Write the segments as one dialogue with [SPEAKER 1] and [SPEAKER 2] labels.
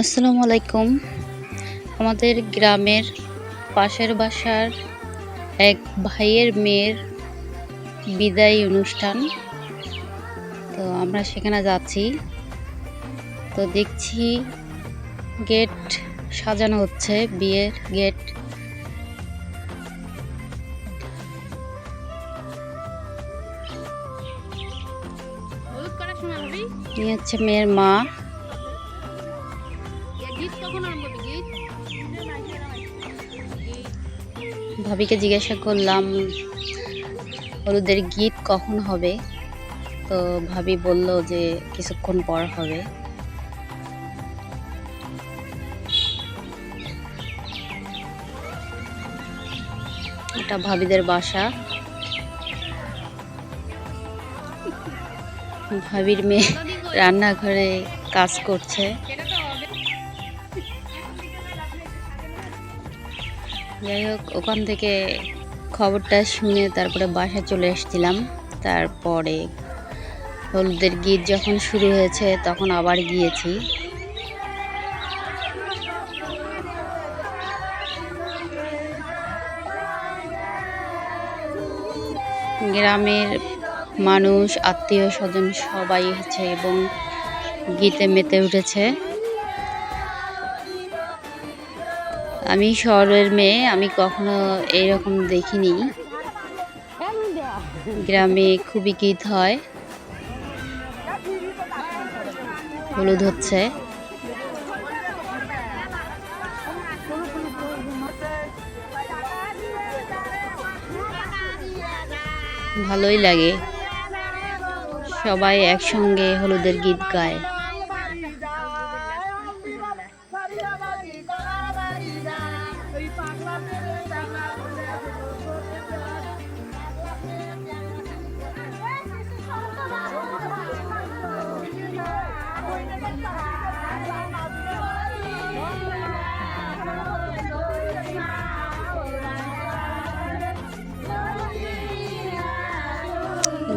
[SPEAKER 1] আসসালামু আলাইকুম। আমাদের গ্রামের পাশের বাসার এক ভাইয়ের মেয়ের বিদায়ী অনুষ্ঠান। তো আমরা সেখানে যাচ্ছি। তো দেখছি গেট সাজানো হচ্ছে বিয়ের গেট। ইনি হচ্ছে মেয়ের মা। ভাবিকে জিজ্ঞাসা করলাম, হলুদের গীত কখন হবে? তো ভাবি বলল যে, কিছুক্ষণ পর হবে। এটা ভাবিদের বাসা। ভাবির মেয়ে রান্নাঘরে কাজ করছে। যাই হোক, ওখান থেকে খবরটা শুনে তারপরে বাসায় চলে এসেছিলাম। তারপরে হলুদের গীত যখন শুরু হয়েছে, তখন আবার গিয়েছি। গ্রামের মানুষ আত্মীয় স্বজন সবাই এসেছে এবং গীতে মেতে উঠেছে। আমি শহরের মেয়ে, আমি কখনো এরকম দেখিনি। গ্রামে খুবই গীত হয়। হলুদ হচ্ছে। ভালোই লাগে। সবাই একসঙ্গে হলুদের গীত গায়।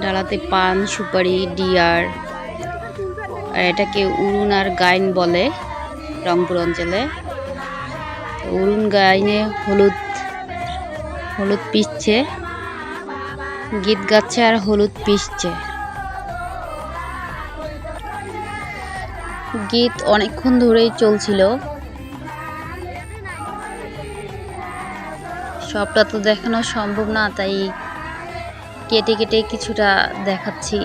[SPEAKER 1] ডালাতে পান, সুপারি, ডিয়ার, আর এটাকে উরুন আর গাইন বলে রংপুর অঞ্চলে। উরুন গাইনে হলুদ হলুদ পিসছে, গীত গাচ্ছে আর হলুদ পিসছে। গীত অনেকক্ষণ ধরেই চলছিল। সবটা তো দেখানো সম্ভব না, তাই কেটে কেটে কিছুটা দেখাচ্ছি।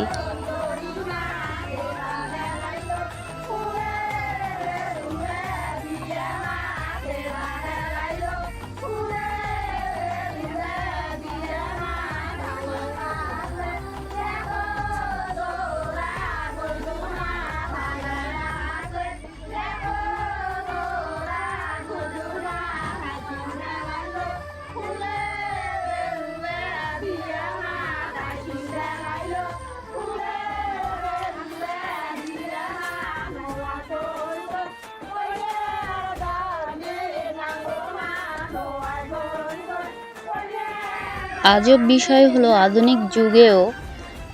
[SPEAKER 1] আজব বিষয় হলো আধুনিক যুগেও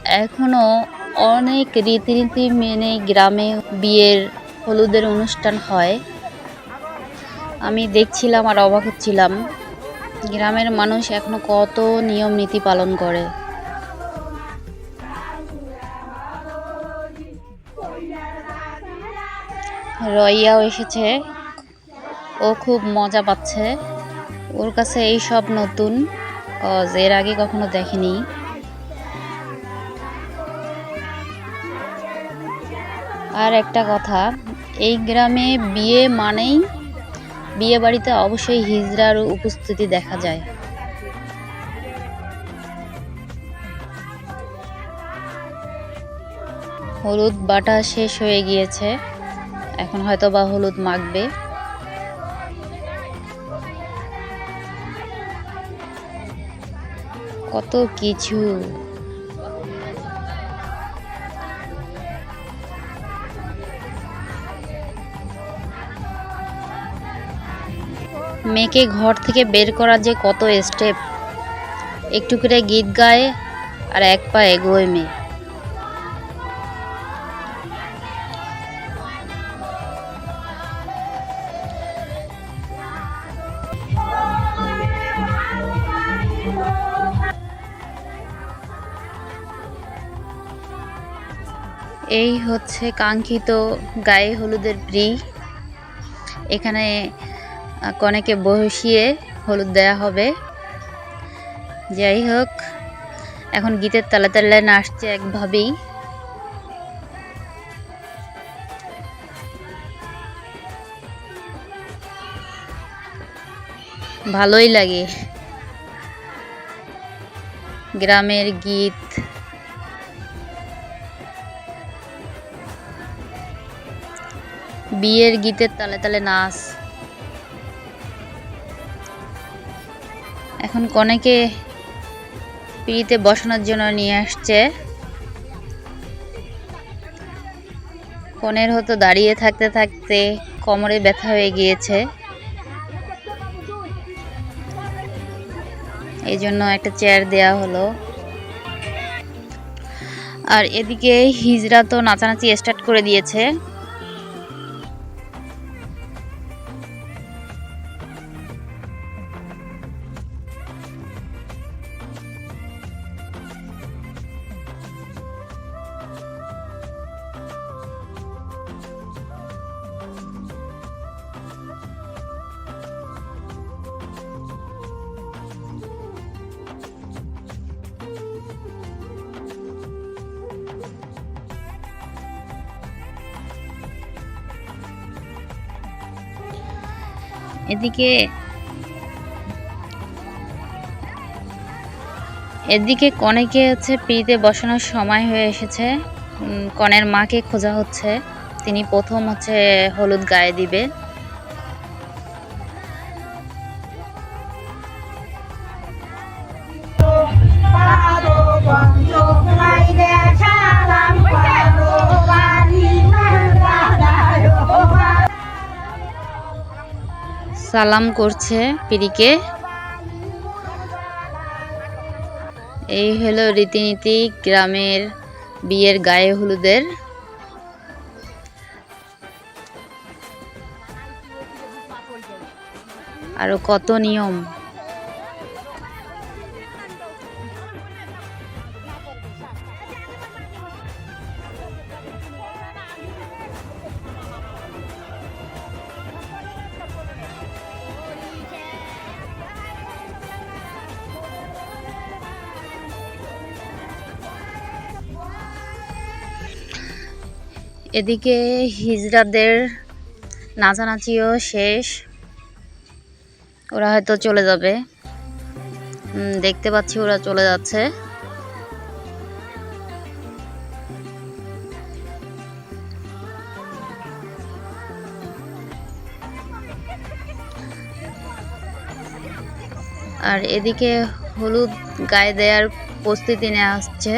[SPEAKER 1] এখনও অনেক রীতিনীতি মেনে গ্রামে বিয়ের হলুদের অনুষ্ঠান হয়। আমি দেখছিলাম আর অবাক হচ্ছিলাম। গ্রামের মানুষ এখনও কত নিয়ম নীতি পালন করে। রইয়াও এসেছে। ও খুব মজা পাচ্ছে। ওর কাছে এই সব নতুন। কজ এর আগে কখনো দেখেনি। আর একটা কথা, এই গ্রামে বিয়ে মানেই বিয়ে বাড়িতে অবশ্যই হিজড়ার উপস্থিতি দেখা যায়। হলুদ বাটা শেষ হয়ে গিয়েছে। এখন হয়তো বা হলুদ মাখবে। কত কিছু। মেয়েকে ঘর থেকে বের করার যে কত স্টেপ একটু করে গীত গায়ে আর এক পায়ে এগোয় মেয়ে। হচ্ছে কাঙ্ক্ষিত গায়ে হলুদের ব্রি। এখানে কনেকে বসিয়ে হলুদ দেয়া হবে। যাই হোক, এখন গীতের তালে তালে নাচছে একভাবেই ভালোই লাগে। গ্রামের গীত বিয়ের গীতের তালে তালে নাচ। এখন কনেকে পিড়িতে বসানোর জন্য নিয়ে আসছে। কনের হতো দাঁড়িয়ে থাকতে থাকতে কোমরে ব্যথা হয়ে গিয়েছে। এই জন্য একটা চেয়ার দেয়া হলো। আর এদিকে হিজরা তো নাচানাচি স্টার্ট করে দিয়েছে। এদিকে এদিকে কনেকে হচ্ছে পিড়িতে বসানোর সময় হয়ে এসেছে। কনের মাকে খোঁজা হচ্ছে। তিনি প্রথম হচ্ছে হলুদ গায়ে দিবে। সালাম করছে পিড়িকে। এই হলো রীতিনীতি গ্রামের বিয়ের গায়ে হলুদের। আরও কত নিয়ম? এদিকে হিজড়াদের নাচানাচিও শেষ। ওরা হয়তো চলে যাবে। দেখতে পাচ্ছি ওরা চলে যাচ্ছে। আর এদিকে হলুদ গায়ে দেওয়ার প্রস্তুতি নেওয়া হচ্ছে।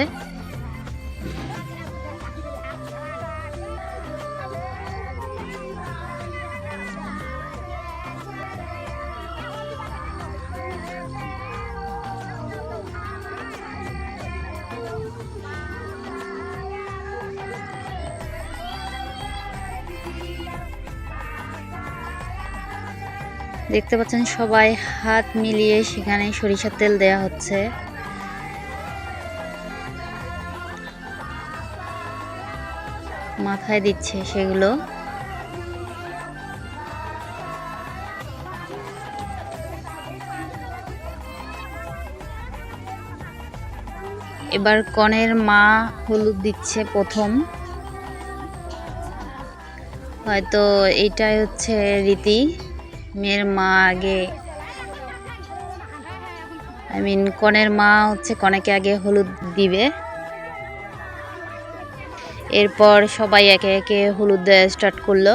[SPEAKER 1] দেখতে পাচ্ছেন সবাই হাত মিলিয়ে সেখানে সরিষার তেল দেয়া হচ্ছে। মাথায় দিচ্ছে সেগুলো। এবার কনের মা হলুদ দিচ্ছে প্রথম। হয়তো এটাই হচ্ছে রীতি। মেয়ের মা আগে আই মিন কনের মা হচ্ছে কনেকে আগে হলুদ দিবে। এরপর সবাই একে একে হলুদ দেওয়া স্টার্ট করল।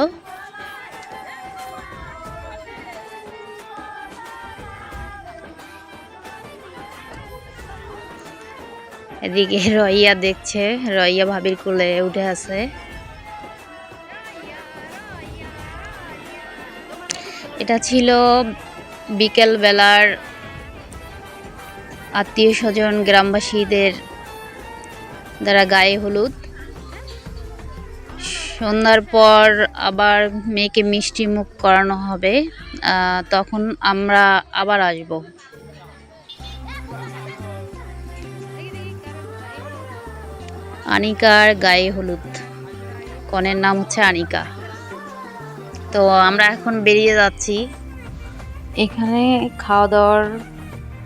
[SPEAKER 1] এদিকে রইয়া দেখছে, রইয়া ভাবির কোলে উঠে আছে। এটা ছিল বিকেল বেলার আত্মীয় স্বজন গ্রামবাসীদের দ্বারা গায়ে হলুদ। সন্ধ্যার পর আবার মেয়েকে মিষ্টি মুখ করানো হবে। তখন আমরা আবার আসব। আনিকার গায়ে হলুদ। কনের নাম হচ্ছে আনিকা। তো আমরা এখন বেরিয়ে যাচ্ছি। এখানে খাওয়া দাওয়ার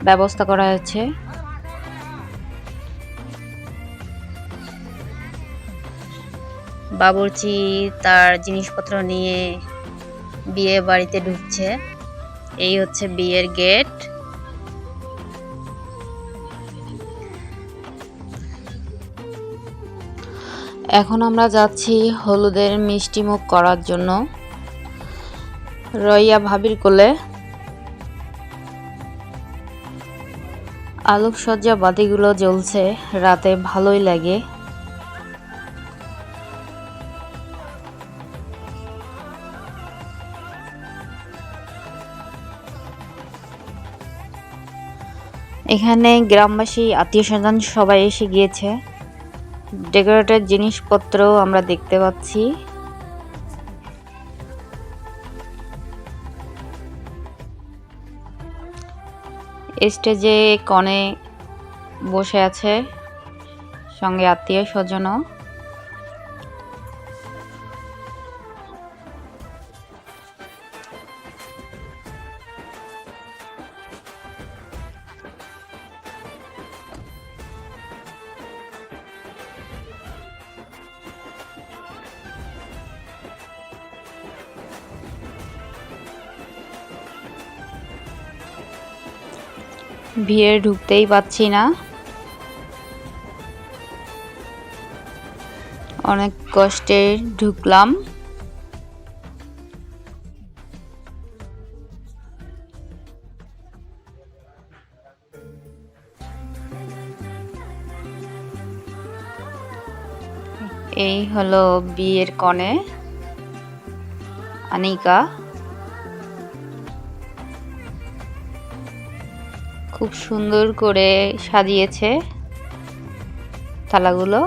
[SPEAKER 1] ব্যবস্থা করা হয়েছে। বাবুর্চি তার জিনিসপত্র নিয়ে বিয়ে বাড়িতে ঢুকছে। এই হচ্ছে বিয়ের গেট। এখন আমরা যাচ্ছি হলুদের মিষ্টি মুখ করার জন্য। রইয়া ভাবির কোলে আলোকসজ্জা বাতিগুলো জ্বলছে, রাতে ভালোই লাগে। এখানে গ্রামবাসী আত্মীয় স্বজন সবাই এসে গিয়েছে। ডেকোরেটের জিনিসপত্র আমরা দেখতে পাচ্ছি। স্টেজে কনে বসে আছে সঙ্গে আত্মীয় স্বজনও। ভিড়ে ঢুকতেই পাচ্ছি না। অনেক কষ্টে ঢুকলাম। এই হলো বিয়ের কনে। আনিকা। খুব সুন্দর করে সাজিয়েছে থালাগুলো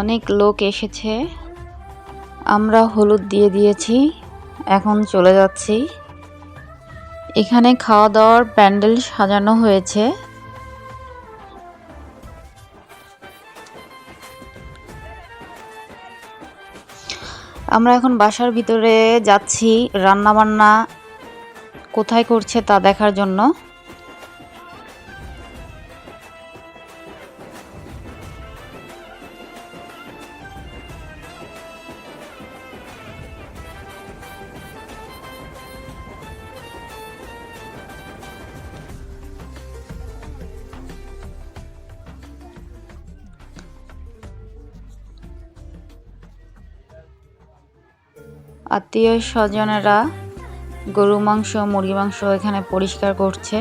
[SPEAKER 1] অনেক লোক এসেছে। আমরা হলুদ দিয়ে দিয়েছি। এখন চলে যাচ্ছি। এখানে খাওয়া দাওয়ার প্যান্ডেল সাজানো হয়েছে। আমরা এখন বাসার ভিতরে যাচ্ছি। রান্না বান্না কোথায় করছে তা দেখার জন্য। আত্মীয় স্বজনেরা গরু মাংস, মুরগি মাংস এখানে পরিষ্কার করছে।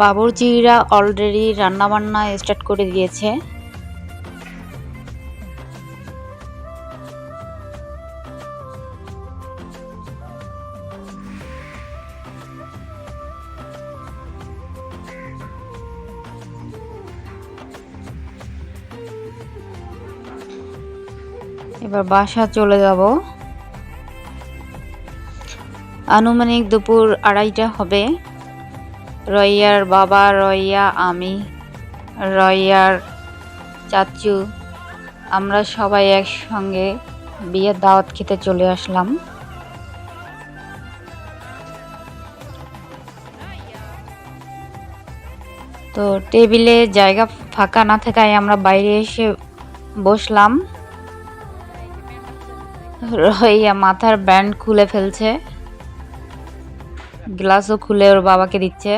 [SPEAKER 1] বাবুর্চিরা অলরেডি রান্নাবান্না স্টার্ট করে দিয়েছে। এবার বাসা চলে যাব। আনুমানিক দুপুর আড়াইটা হবে। রইয়ার বাবা, রইয়া, আমি, রইয়ার চাচু, আমরা সবাই একসঙ্গে বিয়ের দাওয়াত খেতে চলে আসলাম। তো টেবিলে জায়গা ফাঁকা না থাকায় আমরা বাইরে এসে বসলাম। রইয়া মাথার ব্যান্ড খুলে ফেলছে। গ্লাসও খুলে ওর বাবাকে দিচ্ছে।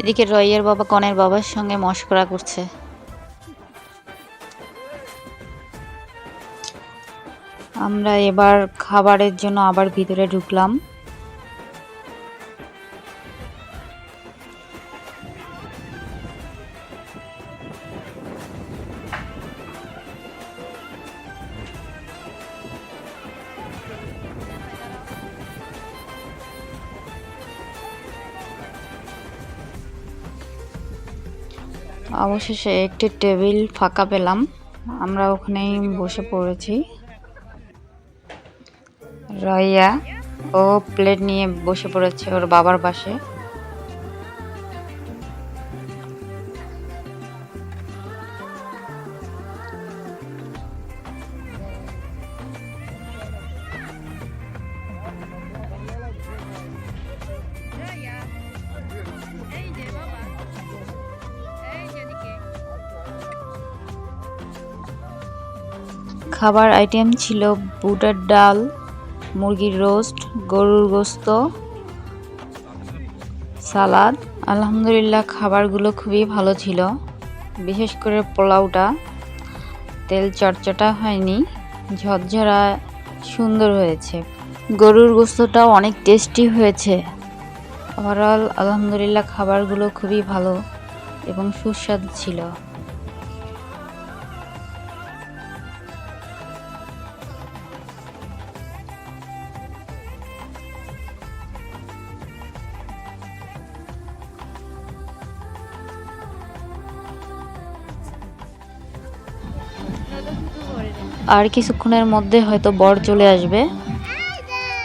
[SPEAKER 1] এদিকে রয়ের বাবা কনের বাবার সঙ্গে মস্করা করছে। আমরা এবার খাবারের জন্য আবার ভিতরে ঢুকলাম। অবশেষে একটি টেবিল ফাঁকা পেলাম। আমরা ওখানেই বসে পড়েছি। রয়া ও প্লেট নিয়ে বসে পড়েছে ওর বাবার পাশে। খাবার আইটেম ছিল বুটার ডাল, মুরগির রোস্ট, গরুর গোস্ত, সালাদ। আলহামদুলিল্লাহ, খাবারগুলো খুবই ভালো ছিল। বিশেষ করে পোলাওটা। তেল চটচটা হয়নি, ঝরঝরা সুন্দর হয়েছে। গরুর গোস্তটাও অনেক টেস্টি হয়েছে। ওভারঅল আলহামদুলিল্লাহ, খাবারগুলো খুবই ভালো এবং সুস্বাদু ছিল। আর কিছুক্ষণের মধ্যে হয়তো বর চলে আসবে।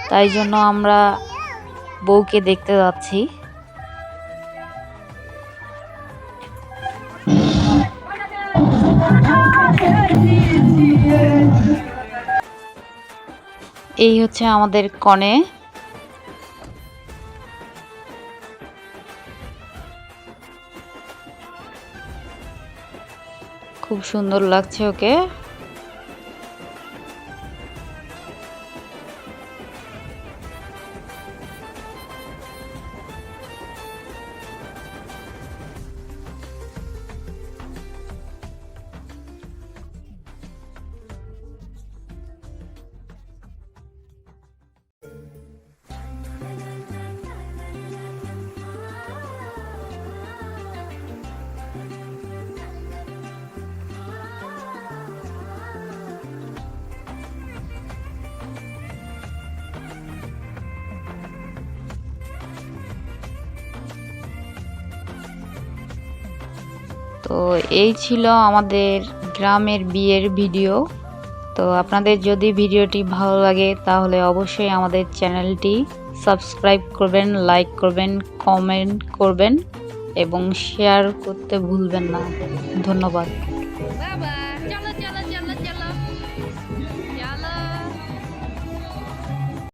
[SPEAKER 1] তাই জন্য আমরা বউকে দেখতে যাচ্ছি। এই হচ্ছে আমাদের কনে। খুব সুন্দর লাগছে ওকে। তো এই ছিল আমাদের গ্রামের বিয়ের ভিডিও। তো আপনাদের যদি ভিডিওটি ভালো লাগে, তাহলে অবশ্যই আমাদের চ্যানেলটি সাবস্ক্রাইব করবেন, লাইক করবেন, কমেন্ট করবেন এবং শেয়ার করতে ভুলবেন না। ধন্যবাদ।